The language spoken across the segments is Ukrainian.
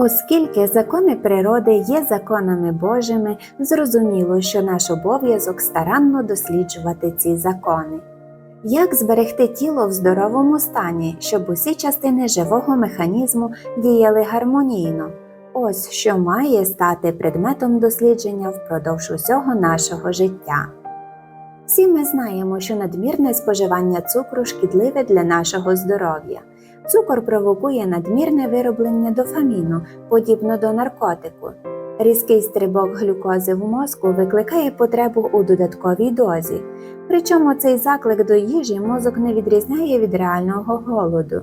Оскільки закони природи є законами Божими, зрозуміло, що наш обов'язок старанно досліджувати ці закони. Як зберегти тіло в здоровому стані, щоб усі частини живого механізму діяли гармонійно? Ось що має стати предметом дослідження впродовж усього нашого життя. Всі ми знаємо, що надмірне споживання цукру шкідливе для нашого здоров'я. Цукор провокує надмірне вироблення дофаміну, подібно до наркотику. Різкий стрибок глюкози в мозку викликає потребу у додатковій дозі. Причому цей заклик до їжі мозок не відрізняє від реального голоду.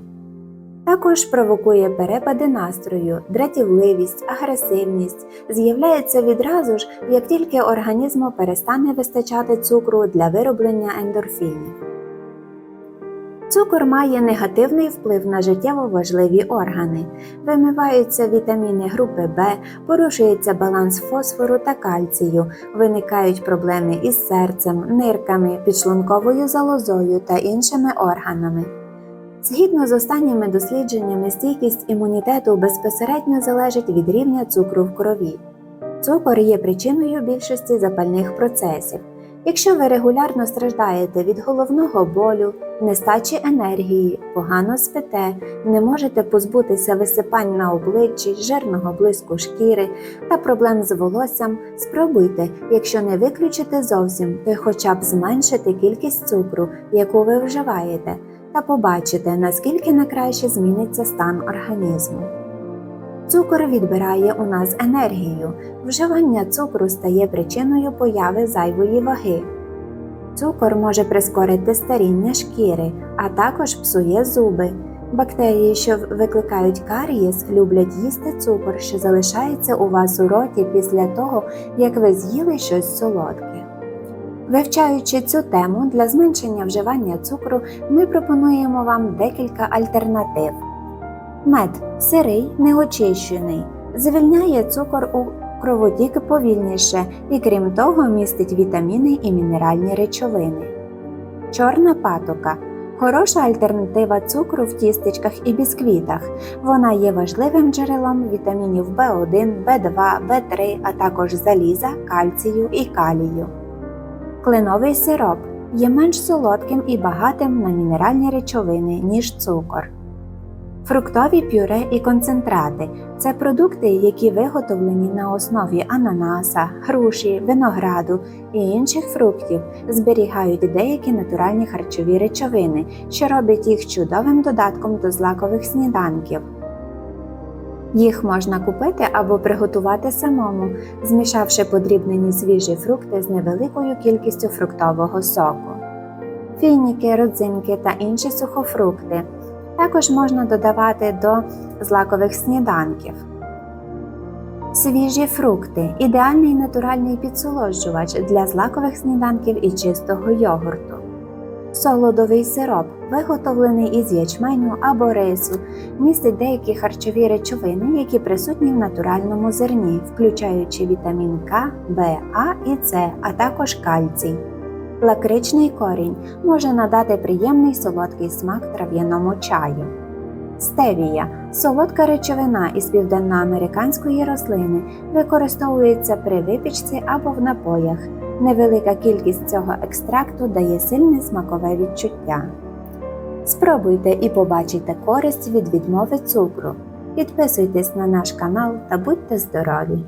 Також провокує перепади настрою, дратівливість, агресивність, з'являється відразу ж, як тільки організму перестане вистачати цукру для вироблення ендорфінів. Цукор має негативний вплив на життєво важливі органи. Вимиваються вітаміни групи В, порушується баланс фосфору та кальцію, виникають проблеми із серцем, нирками, підшлунковою залозою та іншими органами. Згідно з останніми дослідженнями, стійкість імунітету безпосередньо залежить від рівня цукру в крові. Цукор є причиною більшості запальних процесів. Якщо ви регулярно страждаєте від головного болю, нестачі енергії, погано спите, не можете позбутися висипань на обличчі, жирного блиску шкіри та проблем з волоссям, спробуйте, якщо не виключити зовсім, то хоча б зменшити кількість цукру, яку ви вживаєте, та побачите, наскільки на краще зміниться стан організму. Цукор відбирає у нас енергію. Вживання цукру стає причиною появи зайвої ваги. Цукор може прискорити старіння шкіри, а також псує зуби. Бактерії, що викликають карієс, люблять їсти цукор, що залишається у вас у роті після того, як ви з'їли щось солодке. Вивчаючи цю тему для зменшення вживання цукру, ми пропонуємо вам декілька альтернатив. Мед сирий, неочищений, звільняє цукор у кровотік повільніше і, крім того, містить вітаміни і мінеральні речовини. Чорна патока хороша альтернатива цукру в тістечках і бісквітах. Вона є важливим джерелом вітамінів В1, В2, В3, а також заліза, кальцію і калію. Кленовий сироп є менш солодким і багатим на мінеральні речовини, ніж цукор. Фруктові пюре і концентрати це продукти, які виготовлені на основі ананаса, груші, винограду і інших фруктів, зберігають деякі натуральні харчові речовини, що роблять їх чудовим додатком до злакових сніданків. Їх можна купити або приготувати самому, змішавши подрібнені свіжі фрукти з невеликою кількістю фруктового соку. Фініки, родзинки та інші сухофрукти також можна додавати до злакових сніданків. Свіжі фрукти ідеальний натуральний підсолоджувач для злакових сніданків і чистого йогурту. Солодовий сироп, виготовлений із ячменю або рису, містить деякі харчові речовини, які присутні в натуральному зерні, включаючи вітамін К, В, А і С, а також кальцій. Лакричний корінь може надати приємний солодкий смак трав'яному чаю. Стевія солодка речовина із південноамериканської рослини, використовується при випічці або в напоях. Невелика кількість цього екстракту дає сильне смакове відчуття. Спробуйте і побачите користь від відмови цукру. Підписуйтесь на наш канал та будьте здорові!